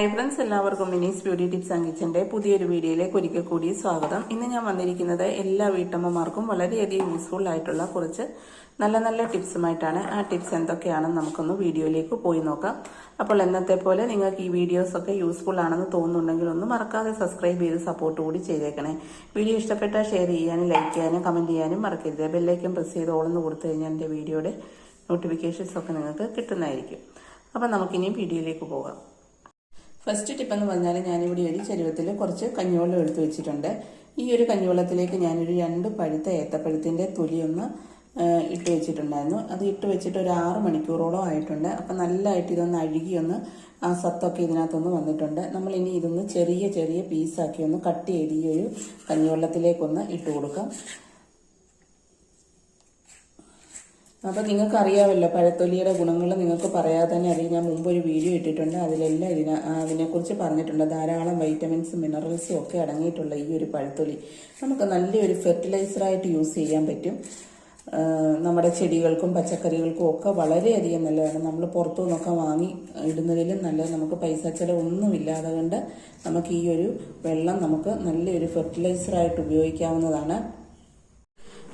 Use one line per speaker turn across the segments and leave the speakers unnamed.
Hi friends എല്ലാവർക്കും Mini's beauty tips and കിച്ചന്റെ പുതിയൊരു വീഡിയോയിലേക്ക് ഒരിക്കൽ കൂടി സ്വാഗതം. ഇന്ന് ഞാൻ വന്നിരിക്കുന്നത് എല്ലാ വീട്ടമ്മമാർക്കും വളരെയധികം യൂസ്ഫുൾ ആയിട്ടുള്ള കുറച്ച് നല്ല നല്ല ടിപ്സുമായിട്ടാണ്. ആ ടിപ്സ് എന്തൊക്കെയാണെന്ന് നമുക്കൊന്ന് വീഡിയോയിലേക്ക് പോയി നോക്കാം. അപ്പോൾ എന്നത്തെ പോലെ നിങ്ങൾക്ക് ഈ വീഡിയോസൊക്കെ യൂസ്ഫുൾ ആണെന്ന് തോന്നുന്നുണ്ടെങ്കിൽ ഒന്ന് മറക്കാതെ സബ്സ്ക്രൈബ് ചെയ്ത് സപ്പോർട്ട് കൂടി ചെയ്തേക്കണേ. വീഡിയോ ഇഷ്ടപ്പെട്ടാൽ ഷെയർ ചെയ്യാനും ലൈക്ക് ചെയ്യാനും കമന്റ് ചെയ്യാനും മറക്കരുത്. ബെല്ലൈക്കൻ പ്രസ് ചെയ്ത് ഓളെന്ന് കൊടുത്തു കഴിഞ്ഞാൽ എന്റെ വീഡിയോയുടെ നോട്ടിഫിക്കേഷൻസ് ഒക്കെ നിങ്ങൾക്ക് കിട്ടുന്നതായിരിക്കും. അപ്പം നമുക്കിനിയും വീഡിയോയിലേക്ക് പോകാം. ഫസ്റ്റ് ടിപ്പ് എന്ന് പറഞ്ഞാൽ ഞാനിവിടെ ഒരു ചരുവത്തിൽ കുറച്ച് കഞ്ഞിവെള്ളം എടുത്തു വെച്ചിട്ടുണ്ട്. ഈ ഒരു കഞ്ഞിവെള്ളത്തിലേക്ക് ഞാനൊരു രണ്ട് പഴുത്ത ഏത്തപ്പഴത്തിന്റെ തൊലി ഒന്ന് ഇട്ട് വെച്ചിട്ടുണ്ടായിരുന്നു. അത് ഇട്ട് വെച്ചിട്ട് ഒരു ആറ് മണിക്കൂറോളം ആയിട്ടുണ്ട്. അപ്പം നല്ലതായിട്ട് ഇതൊന്ന് അഴുകി ഒന്ന് ആ സത്തൊക്കെ ഇതിനകത്തൊന്ന് വന്നിട്ടുണ്ട്. നമ്മൾ ഇനി ഇതൊന്ന് ചെറിയ ചെറിയ പീസാക്കി ഒന്ന് കട്ട് ചെയ്ത് ഈ ഒരു കഞ്ഞിവെള്ളത്തിലേക്കൊന്ന് ഇട്ട് കൊടുക്കാം. അപ്പോൾ നിങ്ങൾക്ക് അറിയാമല്ലോ പഴത്തൊലിയുടെ ഗുണങ്ങൾ നിങ്ങൾക്ക് പറയാതെ തന്നെ അറിയാം ഞാൻ മുമ്പ് ഒരു വീഡിയോ ഇട്ടിട്ടുണ്ട്. അതിലെല്ലാം ഇതിനെ അതിനെക്കുറിച്ച് പറഞ്ഞിട്ടുണ്ട്. ധാരാളം വൈറ്റമിൻസും മിനറൽസും ഒക്കെ അടങ്ങിയിട്ടുള്ള ഈ ഒരു പഴത്തൊലി. നമുക്ക് നല്ലൊരു ഫെർട്ടിലൈസറായിട്ട് യൂസ് ചെയ്യാൻ പറ്റും. നമ്മുടെ ചെടികൾക്കും പച്ചക്കറികൾക്കും ഒക്കെ വളരെയധികം നല്ലതാണ്. നമ്മൾ പുറത്തു നിന്നൊക്കെ വാങ്ങി ഇടുന്നതിലും നല്ലത് നമുക്ക് പൈസ ചിലവൊന്നുമില്ലാതെ കൊണ്ട് നമുക്ക് ഈ ഒരു വെള്ളം നമുക്ക് നല്ലൊരു ഫെർട്ടിലൈസറായിട്ട് ഉപയോഗിക്കാവുന്നതാണ്.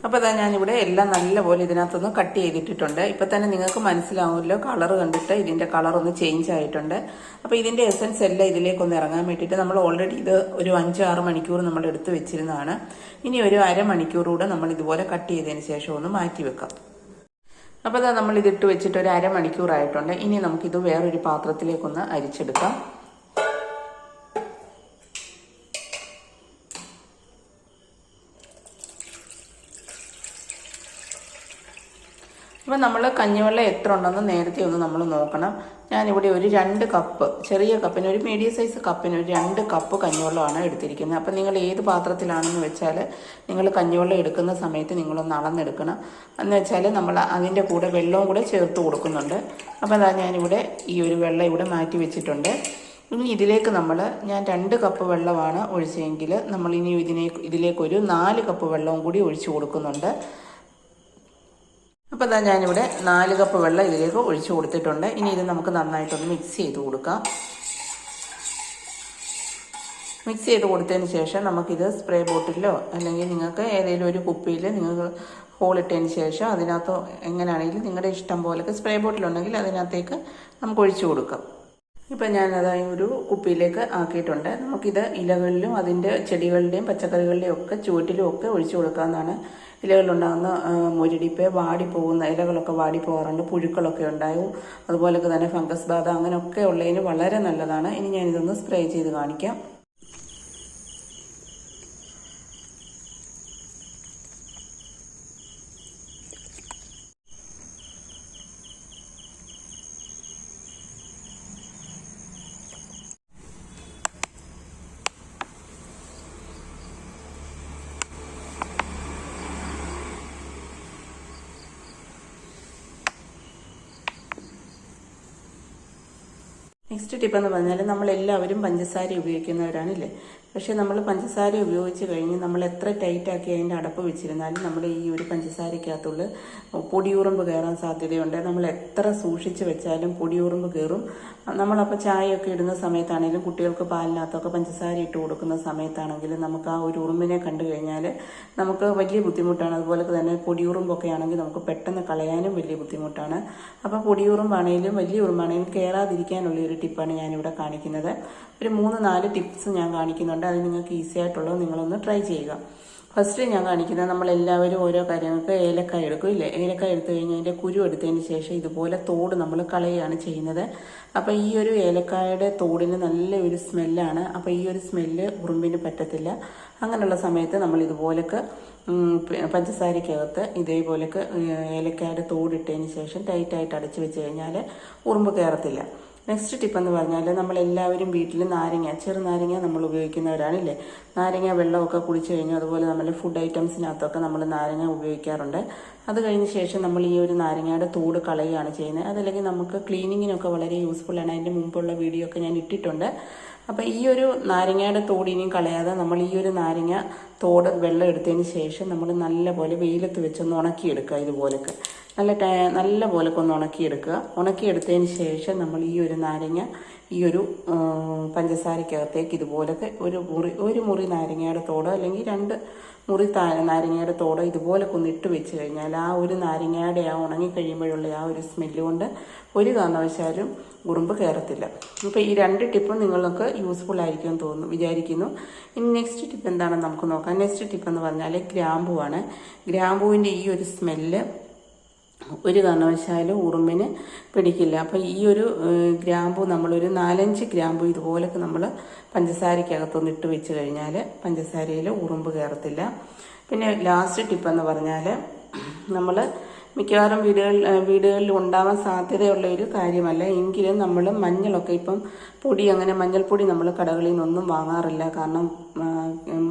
അപ്പോൾ അതാ ഞാനിവിടെ എല്ലാം നല്ലപോലെ ഇതിനകത്തൊന്ന് കട്ട് ചെയ്തിട്ടിട്ടുണ്ട്. ഇപ്പം തന്നെ നിങ്ങൾക്ക് മനസ്സിലാവുമല്ലോ കളർ കണ്ടിട്ട് ഇതിന്റെ കളർ ഒന്ന് ചേഞ്ച് ആയിട്ടുണ്ട്. അപ്പോൾ ഇതിന്റെ എസൻസ് എല്ലാം ഇതിലേക്കൊന്ന് ഇറങ്ങാൻ വേണ്ടിയിട്ട് നമ്മൾ ഓൾറെഡി ഇത് ഒരു അഞ്ച് ആറ് മണിക്കൂർ നമ്മൾ എടുത്ത് വെച്ചിരുന്നതാണ്. ഇനി ഒരു അരമണിക്കൂർ കൂടെ നമ്മൾ ഇതുപോലെ കട്ട് ചെയ്തതിന് ശേഷം ഒന്ന് മാറ്റി വെക്കാം. അപ്പോൾ അതാ നമ്മൾ ഇതിട്ട് വെച്ചിട്ട് ഒരു അരമണിക്കൂറായിട്ടുണ്ട് ഇനി നമുക്കിത് വേറൊരു പാത്രത്തിലേക്കൊന്ന് അരിച്ചെടുക്കാം. അപ്പം നമ്മൾ കഞ്ഞിവെള്ളം എത്ര ഉണ്ടെന്ന് നേരത്തെ ഒന്ന് നമ്മൾ നോക്കണം. ഞാനിവിടെ ഒരു രണ്ട് കപ്പ് ചെറിയ കപ്പിന് ഒരു മീഡിയം സൈസ് കപ്പിന് ഒരു രണ്ട് കപ്പ് കഞ്ഞിവെള്ളമാണ് എടുത്തിരിക്കുന്നത്. അപ്പം നിങ്ങൾ ഏത് പാത്രത്തിലാണെന്ന് വെച്ചാൽ നിങ്ങൾ കഞ്ഞിവെള്ളം എടുക്കുന്ന സമയത്ത് നിങ്ങളൊന്ന് അളന്നെടുക്കണം. എന്ന് വെച്ചാൽ നമ്മൾ അതിന്റെ കൂടെ വെള്ളവും കൂടെ ചേർത്ത് കൊടുക്കുന്നുണ്ട്. അപ്പോൾ അതാ ഞാനിവിടെ ഈ ഒരു വെള്ളം ഇവിടെ മാറ്റി വെച്ചിട്ടുണ്ട്. ഇനി ഇതിലേക്ക് നമ്മൾ ഞാൻ രണ്ട് കപ്പ് വെള്ളമാണ് ഒഴിച്ചതെങ്കിൽ നമ്മൾ ഇനി ഇതിനെ ഇതിലേക്കൊരു നാല് കപ്പ് വെള്ളവും കൂടി ഒഴിച്ചു കൊടുക്കുന്നുണ്ട്. അപ്പോൾ ഇതാ ഞാനിവിടെ നാല് കപ്പ് വെള്ളം ഇതിലേക്ക് ഒഴിച്ചു കൊടുത്തിട്ടുണ്ട്. ഇനി ഇത് നമുക്ക് നന്നായിട്ടൊന്ന് മിക്സ് ചെയ്ത് കൊടുക്കാം. മിക്സ് ചെയ്ത് കൊടുത്തതിന് ശേഷം നമുക്കിത് സ്പ്രേ ബോട്ടിലോ അല്ലെങ്കിൽ നിങ്ങൾക്ക് ഏതെങ്കിലും ഒരു കുപ്പിയിൽ നിങ്ങൾക്ക് ഹോളിട്ടതിന് ശേഷം അതിനകത്ത് എങ്ങനെയാണെങ്കിലും നിങ്ങളുടെ ഇഷ്ടം പോലൊക്കെ സ്പ്രേ ബോട്ടിലുണ്ടെങ്കിൽ അതിനകത്തേക്ക് നമുക്ക് ഒഴിച്ചു കൊടുക്കാം. ഇപ്പം ഞാനതായി ഒരു കുപ്പിയിലേക്ക് ആക്കിയിട്ടുണ്ട്. നമുക്കിത് ഇലകളിലും അതിന്റെ ചെടികളുടെയും പച്ചക്കറികളുടെയും ഒക്കെ ചുവട്ടിലും ഒക്കെ ഒഴിച്ചു കൊടുക്കാവുന്നതാണ്. ഇലകളിലുണ്ടാകുന്ന മുരടിപ്പ് വാടിപ്പോകുന്ന ഇലകളൊക്കെ വാടി വാടിപ്പോകാറുണ്ട് പുഴുക്കളൊക്കെ ഉണ്ടാവും. അതുപോലൊക്കെ തന്നെ ഫംഗസ് ബാധ അങ്ങനെയൊക്കെ ഉള്ളതിന് വളരെ നല്ലതാണ്. ഇനി ഞാനിതൊന്ന് സ്പ്രേ ചെയ്ത് കാണിക്കാം. നെക്സ്റ്റ് ടിപ്പ് എന്ന് പറഞ്ഞാൽ നമ്മളെല്ലാവരും പഞ്ചസാര ഉപയോഗിക്കുന്നവരാണില്ലേ പക്ഷേ നമ്മൾ പഞ്ചസാര ഉപയോഗിച്ച് കഴിഞ്ഞ് നമ്മൾ എത്ര ടൈറ്റാക്കി അതിന്റെ അടപ്പ് വെച്ചിരുന്നാലും നമ്മൾ ഈ ഒരു പഞ്ചസാരയ്ക്കകത്തുള്ള പൊടിയുറുമ്പ് കയറാൻ സാധ്യതയുണ്ട്. നമ്മൾ എത്ര സൂക്ഷിച്ച് വെച്ചാലും പൊടിയുറുമ്പ് കയറും. നമ്മളപ്പോൾ ചായയൊക്കെ ഇടുന്ന സമയത്താണെങ്കിലും കുട്ടികൾക്ക് പാലിനകത്തൊക്കെ പഞ്ചസാര ഇട്ട് കൊടുക്കുന്ന സമയത്താണെങ്കിലും നമുക്ക് ആ ഒരു ഉറുമ്പിനെ കണ്ടു കഴിഞ്ഞാൽ നമുക്ക് വലിയ ബുദ്ധിമുട്ടാണ്. അതുപോലെ തന്നെ പൊടിയുറുമ്പൊക്കെ ആണെങ്കിൽ നമുക്ക് പെട്ടെന്ന് കളയാനും വലിയ ബുദ്ധിമുട്ടാണ്. അപ്പോൾ പൊടിയുറുമ്പാണെങ്കിലും വലിയ ഉറുമ്പാണെങ്കിലും കയറാതിരിക്കാനുള്ള ഒരു ടിപ്പാണ് ഞാനിവിടെ കാണിക്കുന്നത്. ഒരു മൂന്ന് നാല് ടിപ്സ് ഞാൻ കാണിക്കുന്നുണ്ട്. അത് നിങ്ങൾക്ക് ഈസി ആയിട്ടുള്ളത് നിങ്ങളൊന്ന് ട്രൈ ചെയ്യുക. ഫസ്റ്റ് ഞാൻ കാണിക്കുന്നത് നമ്മൾ എല്ലാവരും ഓരോ കാര്യങ്ങൾക്ക് ഏലക്കായ എടുക്കും ഇല്ലേ? ഏലക്കായ എടുത്തു കഴിഞ്ഞാൽ അതിന്റെ കുരു എടുത്തതിന് ശേഷം ഇതുപോലെ തോട് നമ്മൾ കളയുകയാണ് ചെയ്യുന്നത്. അപ്പോൾ ഈ ഒരു ഏലക്കായയുടെ തോടിന് നല്ലൊരു സ്മെല്ലാണ്. അപ്പോൾ ഈ ഒരു സ്മെല്ല് ഉറുമ്പിന് പറ്റത്തില്ല. അങ്ങനെയുള്ള സമയത്ത് നമ്മൾ ഇതുപോലൊക്കെ പഞ്ചസാരക്കകത്ത് ഇതേപോലൊക്കെ ഏലക്കായുടെ തോടിട്ടതിന് ശേഷം ടൈറ്റായിട്ട് അടച്ചു വെച്ച് കഴിഞ്ഞാൽ ഉറുമ്പ് കയറത്തില്ല. നെക്സ്റ്റ് ടിപ്പ് എന്ന് പറഞ്ഞാൽ നമ്മളെല്ലാവരും വീട്ടിൽ നാരങ്ങ ചെറുനാരങ്ങ നമ്മൾ ഉപയോഗിക്കുന്നവരാണല്ലേ? നാരങ്ങ വെള്ളമൊക്കെ കുടിച്ചു കഴിഞ്ഞു അതുപോലെ നമ്മൾ ഫുഡ് ഐറ്റംസിനകത്തൊക്കെ നമ്മൾ നാരങ്ങ ഉപയോഗിക്കാറുണ്ട്. അത് കഴിഞ്ഞ ശേഷം നമ്മൾ ഈ ഒരു നാരങ്ങയുടെ തോട് കളയുകയാണ് ചെയ്യുന്നത്. അതല്ലെങ്കിൽ നമുക്ക് ക്ലീനിങ്ങിനൊക്കെ വളരെ യൂസ്ഫുള്ളാണ് അതിന്റെ മുമ്പുള്ള വീഡിയോ ഒക്കെ ഞാൻ ഇട്ടിട്ടുണ്ട്. അപ്പോൾ ഈ ഒരു നാരങ്ങയുടെ തോട് ഇനിയും കളയാതെ നമ്മൾ ഈ ഒരു നാരങ്ങ തോട് വെള്ളം എടുത്തതിന് ശേഷം നമ്മൾ നല്ലപോലെ വെയിലത്ത് വെച്ചൊന്ന് ഉണക്കിയെടുക്കുക ഇതുപോലൊക്കെ. നല്ല നല്ല പോലൊക്കെ ഒന്ന് ഉണക്കിയെടുക്കുക. ഉണക്കിയെടുത്തതിന് ശേഷം നമ്മൾ ഈ ഒരു നാരങ്ങ ഈ ഒരു പഞ്ചസാരക്കകത്തേക്ക് ഇതുപോലൊക്കെ ഒരു മുറി ഒരു മുറി നാരങ്ങയുടെ തോട് അല്ലെങ്കിൽ രണ്ട് മുറി നാരങ്ങയുടെ തോട് ഇതുപോലെ കൊന്നിട്ട് വെച്ച് കഴിഞ്ഞാൽ ആ ഒരു നാരങ്ങയുടെ ആ ഉണങ്ങിക്കഴിയുമ്പോഴുള്ള ആ ഒരു സ്മെല്ല് കൊണ്ട് ഒരു കാരണവശാലും ഉറുമ്പ് കയറത്തില്ല അപ്പോൾ ഈ രണ്ട് ടിപ്പും നിങ്ങൾക്ക് യൂസ്ഫുൾ ആയിരിക്കും എന്ന് തോന്നുന്നു വിചാരിക്കുന്നു. ഇനി നെക്സ്റ്റ് ടിപ്പ് എന്താണെന്ന് നമുക്ക് നോക്കാം. നെക്സ്റ്റ് ടിപ്പ് എന്ന് പറഞ്ഞാൽ ഗ്രാമ്പുവാണ്. ഗ്രാമ്പുവിന്റെ ഈ ഒരു സ്മെല്ല് ഒരു കാരണവശാലും ഉറുമ്പിന് പിടിക്കില്ല. അപ്പോൾ ഈ ഒരു ഗ്രാമ്പു നമ്മളൊരു നാലഞ്ച് ഗ്രാമ്പു ഇതുപോലൊക്കെ നമ്മൾ പഞ്ചസാരയ്ക്കകത്തൊന്ന് ഇട്ട് വെച്ച് കഴിഞ്ഞാൽ പഞ്ചസാരയിൽ ഉറുമ്പ് കയറത്തില്ല പിന്നെ ലാസ്റ്റ് ടിപ്പെന്ന് പറഞ്ഞാൽ നമ്മൾ മിക്കവാറും വീടുകളിൽ വീടുകളിൽ ഉണ്ടാവാൻ സാധ്യതയുള്ള ഒരു കാര്യമല്ല. എങ്കിലും നമ്മൾ മഞ്ഞളൊക്കെ ഇപ്പം പൊടി അങ്ങനെ മഞ്ഞൾപ്പൊടി നമ്മൾ കടകളിൽ നിന്നൊന്നും വാങ്ങാറില്ല. കാരണം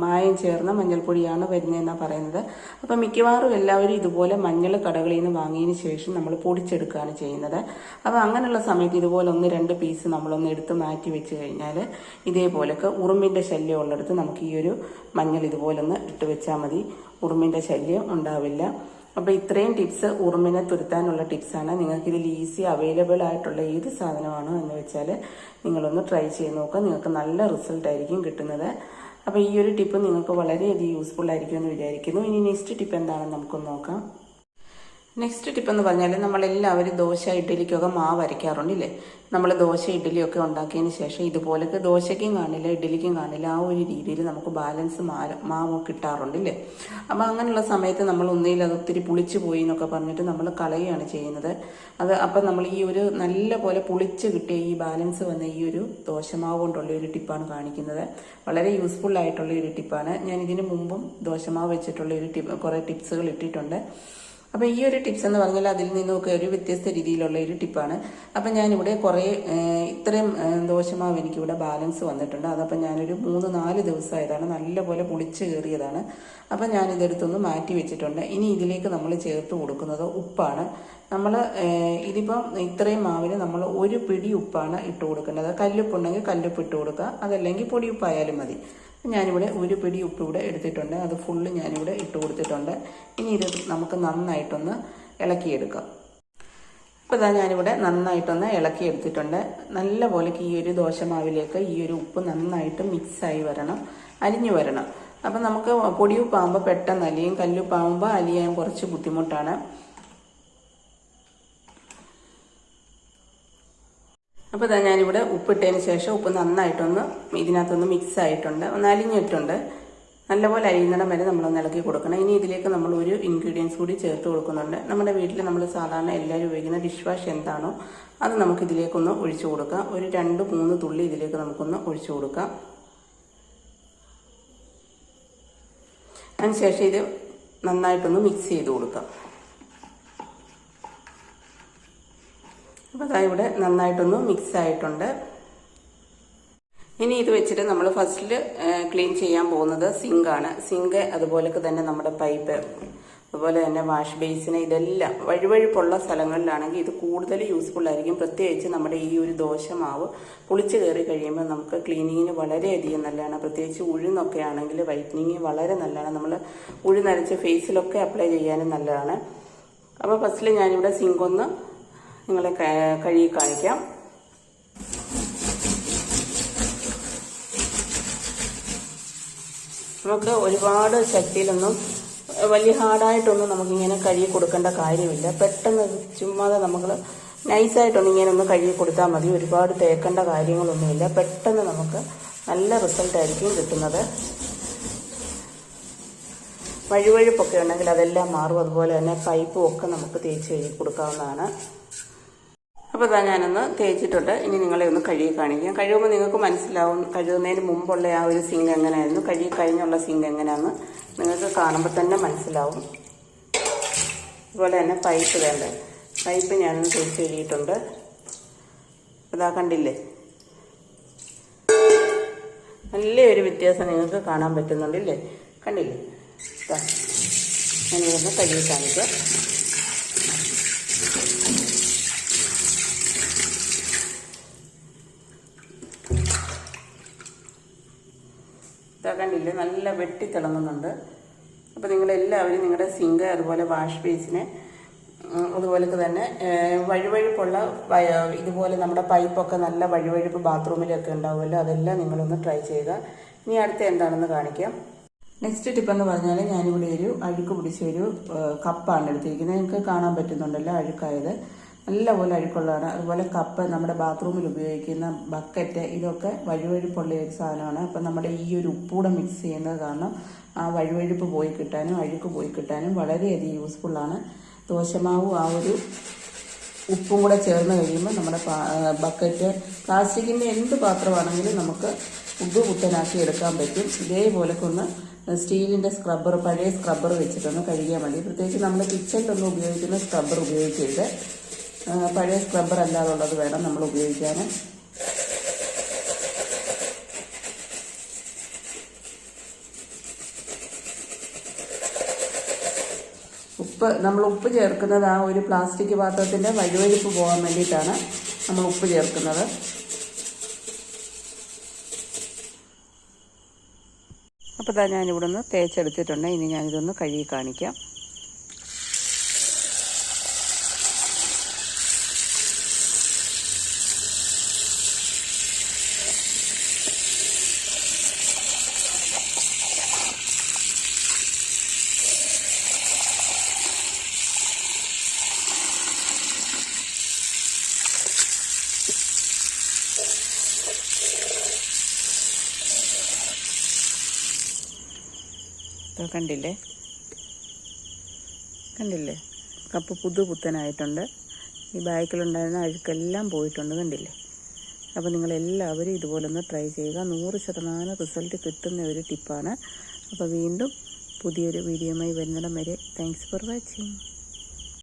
മായം ചേർന്ന മഞ്ഞൾപ്പൊടിയാണ് വരുന്നതെന്നാണ് പറയുന്നത്. അപ്പം മിക്കവാറും എല്ലാവരും ഇതുപോലെ മഞ്ഞൾ കടകളിൽ നിന്ന് വാങ്ങിയതിന് ശേഷം നമ്മൾ പൊടിച്ചെടുക്കുകയാണ് ചെയ്യുന്നത്. അപ്പോൾ അങ്ങനെയുള്ള സമയത്ത് ഇതുപോലെ ഒന്ന് രണ്ട് പീസ് നമ്മളൊന്ന് എടുത്ത് മാറ്റി വെച്ച് കഴിഞ്ഞാൽ ഇതേപോലൊക്കെ ഉറുമ്പിന്റെ ശല്യം ഉള്ളിടത്ത് നമുക്ക് ഈ ഒരു മഞ്ഞൾ ഇതുപോലെ ഒന്ന് ഇട്ട് വെച്ചാൽ മതി. ഉറുമ്പിന്റെ ശല്യം ഉണ്ടാവില്ല. അപ്പോൾ ഇത്രയും ടിപ്സ് ഉറുമ്പിനെ തുരുത്താനുള്ള ടിപ്സാണ് നിങ്ങൾക്ക് ഇതിൽ ഈസി അവൈലബിൾ ആയിട്ടുള്ള ഏത് സാധനമാണോ എന്ന് വെച്ചാൽ നിങ്ങളൊന്ന് ട്രൈ ചെയ്ത് നോക്കുക. നിങ്ങൾക്ക് നല്ല റിസൾട്ട് ആയിരിക്കും കിട്ടുന്നത്. അപ്പോൾ ഈ ഒരു ടിപ്പ് നിങ്ങൾക്ക് വളരെയധികം യൂസ്ഫുൾ ആയിരിക്കും എന്ന് വിചാരിക്കുന്നു. ഇനി നെക്സ്റ്റ് ടിപ്പ് എന്താണെന്ന് നമുക്കൊന്ന് നോക്കാം. നെക്സ്റ്റ് ടിപ്പ് എന്ന് പറഞ്ഞാൽ നമ്മളെല്ലാവരും ദോശ ഇഡ്ഡലിക്കൊക്കെ മാവ് അരയ്ക്കാറുണ്ടല്ലേ? നമ്മൾ ദോശ ഇഡ്ഡലിയൊക്കെ ഉണ്ടാക്കിയതിന് ശേഷം ഇതുപോലൊക്കെ ദോശയ്ക്കും കാണില്ല ഇഡ്ഡലിക്കും കാണില്ല ആ ഒരു രീതിയിൽ നമുക്ക് ബാലൻസ് മാവ് കിട്ടാറുണ്ടല്ലേ? അപ്പോൾ അങ്ങനെയുള്ള സമയത്ത് നമ്മൾ ഒന്നിൽ അത് ഒത്തിരി പുളിച്ചു പോയി എന്നൊക്കെ പറഞ്ഞിട്ട് നമ്മൾ കളയുകയാണ് ചെയ്യുന്നത്. അത് അപ്പം നമ്മൾ ഈ ഒരു നല്ല പോലെ പുളിച്ച് കിട്ടിയ ഈ ബാലൻസ് വന്ന ഈ ഒരു ദോശമാവ് കൊണ്ടുള്ള ഒരു ടിപ്പാണ് കാണിക്കുന്നത്. വളരെ യൂസ്ഫുൾ ആയിട്ടുള്ള ഒരു ടിപ്പാണ്. ഞാൻ ഇതിന് മുമ്പും ദോശമാവ് വെച്ചിട്ടുള്ള ഒരു ടിപ്പ് കുറേ ടിപ്സുകൾ ഇട്ടിട്ടുണ്ട്. അപ്പോൾ ഈ ഒരു ടിപ്സ് എന്ന് പറഞ്ഞാൽ അതിൽ നിന്നൊക്കെ ഒരു വ്യത്യസ്ത രീതിയിലുള്ള ഒരു ടിപ്പാണ് അപ്പം ഞാനിവിടെ കുറേ ഇത്രയും ദോശമാവ് എനിക്കിവിടെ ബാലൻസ് വന്നിട്ടുണ്ട്. അതപ്പം ഞാനൊരു മൂന്ന് നാല് ദിവസമായതാണ് നല്ലപോലെ പുളിച്ച് കയറിയതാണ്. അപ്പം ഞാനിതെടുത്തൊന്ന് മാറ്റി വെച്ചിട്ടുണ്ട്. ഇനി ഇതിലേക്ക് നമ്മൾ ചേർത്ത് കൊടുക്കുന്നത് ഉപ്പാണ്. നമ്മൾ ഇതിപ്പം ഇത്രയും മാവിന് നമ്മൾ ഒരു പിടി ഉപ്പാണ് ഇട്ട് കൊടുക്കേണ്ടത് കല്ലുപ്പുണ്ടെങ്കിൽ കല്ലുപ്പ് ഇട്ട് കൊടുക്കുക. അതല്ലെങ്കിൽ പൊടിയുപ്പായാലും മതി. ഞാനിവിടെ ഒരു പിടി ഉപ്പ് ഇവിടെ എടുത്തിട്ടുണ്ട്. അത് ഫുള്ള് ഞാനിവിടെ ഇട്ട് കൊടുത്തിട്ടുണ്ട്. ഇനി ഇത് നമുക്ക് നന്നായിട്ടൊന്ന് ഇളക്കിയെടുക്കാം. അപ്പോൾ ഇതാ ഞാനിവിടെ നന്നായിട്ടൊന്ന് ഇളക്കി എടുത്തിട്ടുണ്ട് നല്ല പോലെക്ക് ഈ ഒരു ദോശമാവിലേക്ക് ഈ ഒരു ഉപ്പ് നന്നായിട്ട് മിക്സായി വരണം. അലിഞ്ഞു വരണം. അപ്പം നമുക്ക് പൊടിയുപ്പാകുമ്പോൾ പെട്ടെന്ന് അലിയും കല്ലുപ്പാകുമ്പോൾ അലിയാൻ കുറച്ച് ബുദ്ധിമുട്ടാണ്. അപ്പോൾ ഇതാ ഞാനിവിടെ ഉപ്പിട്ടതിന് ശേഷം ഉപ്പ് നന്നായിട്ടൊന്ന് ഇതിനകത്തൊന്ന് മിക്സ് ആയിട്ടുണ്ട്. ഒന്ന് അലിഞ്ഞിട്ടുണ്ട്. നല്ലപോലെ അരിയുന്നിടം വരെ നമ്മളൊന്ന് ഇളക്കി കൊടുക്കണം. ഇനി ഇതിലേക്ക് നമ്മൾ ഒരു ഇൻഗ്രീഡിയൻസ് കൂടി ചേർത്ത് കൊടുക്കുന്നുണ്ട്. നമ്മുടെ വീട്ടിൽ നമ്മൾ സാധാരണ എല്ലാവരും ഉപയോഗിക്കുന്ന ഡിഷ് വാഷ് എന്താണോ അത് നമുക്ക് ഇതിലേക്കൊന്ന് ഒഴിച്ചു കൊടുക്കാം. ഒരു രണ്ട് മൂന്ന് തുള്ളി ഇതിലേക്ക് നമുക്കൊന്ന് ഒഴിച്ചു കൊടുക്കാം. അതിനുശേഷം ഇത് നന്നായിട്ടൊന്ന് മിക്സ് ചെയ്ത് കൊടുക്കാം. അപ്പോൾ അതാ ഇവിടെ നന്നായിട്ടൊന്ന് മിക്സ് ആയിട്ടുണ്ട് ഇനി ഇത് വെച്ചിട്ട് നമ്മൾ ഫസ്റ്റിൽ ക്ലീൻ ചെയ്യാൻ പോകുന്നത് സിങ്കാണ്. സിങ്ക് അതുപോലൊക്കെ തന്നെ നമ്മുടെ പൈപ്പ് അതുപോലെ തന്നെ വാഷ് ബേസിന് ഇതെല്ലാം വഴുവഴുപ്പുള്ള സ്ഥലങ്ങളിലാണെങ്കിൽ ഇത് കൂടുതൽ യൂസ്ഫുൾ ആയിരിക്കും. പ്രത്യേകിച്ച് നമ്മുടെ ഈ ഒരു ദോശമാവ് പുളിച്ച് കയറി കഴിയുമ്പോൾ നമുക്ക് ക്ലീനിങ്ങിന് വളരെയധികം നല്ലതാണ്. പ്രത്യേകിച്ച് ഉഴുന്നൊക്കെ ആണെങ്കിൽ വൈറ്റനിങ് വളരെ നല്ലതാണ്. നമ്മൾ ഉഴുന്നരച്ച് ഫേസിലൊക്കെ അപ്ലൈ ചെയ്യാനും നല്ലതാണ്. അപ്പോൾ ഫസ്റ്റിൽ ഞാനിവിടെ സിങ്ക് ഒന്ന് നിങ്ങളെ കഴുകി കാണിക്കാം. നമുക്ക് ഒരുപാട് ശക്തിയിലൊന്നും വലിയ ഹാർഡായിട്ടൊന്നും നമുക്കിങ്ങനെ കഴുകി കൊടുക്കേണ്ട കാര്യമില്ല. പെട്ടെന്ന് ചുമ്മാതെ നമ്മൾ നൈസായിട്ടൊന്നും ഇങ്ങനെ ഒന്ന് കഴുകി കൊടുത്താൽ മതി. ഒരുപാട് തേക്കേണ്ട കാര്യങ്ങളൊന്നുമില്ല. പെട്ടെന്ന് നമുക്ക് നല്ല റിസൾട്ട് ആയിരിക്കും കിട്ടുന്നത്. വഴുവഴുപ്പൊക്കെ ഉണ്ടെങ്കിൽ അതെല്ലാം മാറും. അതുപോലെ തന്നെ പൈപ്പും ഒക്കെ നമുക്ക് തേച്ച് കഴുകി കൊടുക്കാവുന്നതാണ്. അപ്പോൾ ഇതാ ഞാനൊന്ന് തേച്ചിട്ടുണ്ട്. ഇനി നിങ്ങളെ ഒന്ന് കഴുകി കാണിക്കാം. കഴുകുമ്പോൾ നിങ്ങൾക്ക് മനസ്സിലാവും കഴുകുന്നതിന് മുമ്പുള്ള ആ ഒരു സിങ്ക് എങ്ങനെയായിരുന്നു കഴുകി കഴിഞ്ഞുള്ള സിങ്ക് എങ്ങനെയാണെന്ന് നിങ്ങൾക്ക് കാണുമ്പോൾ തന്നെ മനസ്സിലാവും. അതുപോലെ തന്നെ പൈപ്പ് വേണ്ട? പൈപ്പ് ഞാനൊന്ന് തേച്ച് കഴുകിയിട്ടുണ്ട്. ഇതാ കണ്ടില്ലേ? നല്ലൊരു വ്യത്യാസം നിങ്ങൾക്ക് കാണാൻ പറ്റുന്നുണ്ടല്ലേ കണ്ടില്ലേ? ഞാനിതൊന്ന് കഴുകി കാണിക്കാം. കണ്ടില്ലേ? നല്ല വെട്ടി തിളങ്ങുന്നുണ്ട്. അപ്പോൾ നിങ്ങളെല്ലാവരും നിങ്ങളുടെ സിങ്ക് അതുപോലെ വാഷ് ബേസിനെ അതുപോലൊക്കെ തന്നെ വഴുവഴുപ്പുള്ള ഇതുപോലെ നമ്മുടെ പൈപ്പൊക്കെ നല്ല വഴുവഴുപ്പ് ബാത്റൂമിലൊക്കെ ഉണ്ടാവുമല്ലോ അതെല്ലാം നിങ്ങളൊന്ന് ട്രൈ ചെയ്യുക. ഇനി അടുത്ത എന്താണെന്ന് കാണിക്കാം. നെക്സ്റ്റ് ടിപ്പ് എന്ന് പറഞ്ഞാൽ ഞാനിവിടെ ഒരു അഴുക്ക് പിടിച്ച ഒരു കപ്പാണ് എടുത്തിരിക്കുന്നത്. നിങ്ങൾക്ക് കാണാൻ പറ്റുന്നുണ്ടല്ലോ അഴുക്കായത്. നല്ലപോലെ അഴുക്കുള്ളതാണ്. അതുപോലെ കപ്പ് നമ്മുടെ ബാത്റൂമിൽ ഉപയോഗിക്കുന്ന ബക്കറ്റ് ഇതൊക്കെ വഴുവഴുപ്പുള്ള ഒരു സാധനമാണ്. അപ്പം നമ്മുടെ ഈ ഒരു ഉപ്പൂടെ മിക്സ് ചെയ്യുന്നത് കാരണം ആ വഴുവഴുപ്പ് പോയി കിട്ടാനും അഴുക്ക് പോയി കിട്ടാനും വളരെയധികം യൂസ്ഫുള്ളാണ് ദോശമാവും ആ ഒരു ഉപ്പും കൂടെ ചേർന്ന് കഴിയുമ്പോൾ നമ്മുടെ ബക്കറ്റ് പ്ലാസ്റ്റിക്കിന്റെ എന്ത് പാത്രമാണെങ്കിലും നമുക്ക് ഉപ്പ് പുത്തനാക്കി എടുക്കാൻ പറ്റും. ഇതേപോലെ ഒന്ന് സ്റ്റീലിന്റെ സ്ക്രബ്ബർ പഴയ സ്ക്രബ്ബർ വെച്ചിട്ടൊന്ന് കഴുകിയാൽ മതി. പ്രത്യേകിച്ച് നമ്മൾ കിച്ചണിലൊന്നും ഉപയോഗിക്കുന്ന സ്ക്രബ്ബർ ഉപയോഗിക്കരുത്. പഴയ സ്ക്രബ്ബർ അല്ലാതുള്ളത് വേണം നമ്മൾ ഉപയോഗിക്കാൻ. ഉപ്പ് നമ്മൾ ഉപ്പ് ചേർക്കുന്നത് ആ ഒരു പ്ലാസ്റ്റിക് പാത്രത്തിന്റെ വഴുവഴുപ്പ് പോകാൻ വേണ്ടിയിട്ടാണ് നമ്മൾ ഉപ്പ് ചേർക്കുന്നത്. അപ്പോൾ തന്നെ ഞാനിവിടെ നിന്ന് തേച്ചെടുത്തിട്ടുണ്ട്. ഇനി ഞാനിതൊന്ന് കഴുകി കാണിക്കാം. ഇതാ കണ്ടില്ലേ? കണ്ടില്ലേ? കപ്പ് പുതു പുത്തനായിട്ടുണ്ട്. ഈ ബാക്കിലുണ്ടായിരുന്ന അഴുക്കെല്ലാം പോയിട്ടുണ്ട് കണ്ടില്ലേ? അപ്പോൾ നിങ്ങളെല്ലാവരും ഇതുപോലൊന്ന് ട്രൈ ചെയ്യുക. നൂറ് ശതമാനം റിസൾട്ട് കിട്ടുന്ന ഒരു ടിപ്പാണ് അപ്പോൾ വീണ്ടും പുതിയൊരു വീഡിയോയുമായി വരുന്നിടം വരെ. Thanks for watching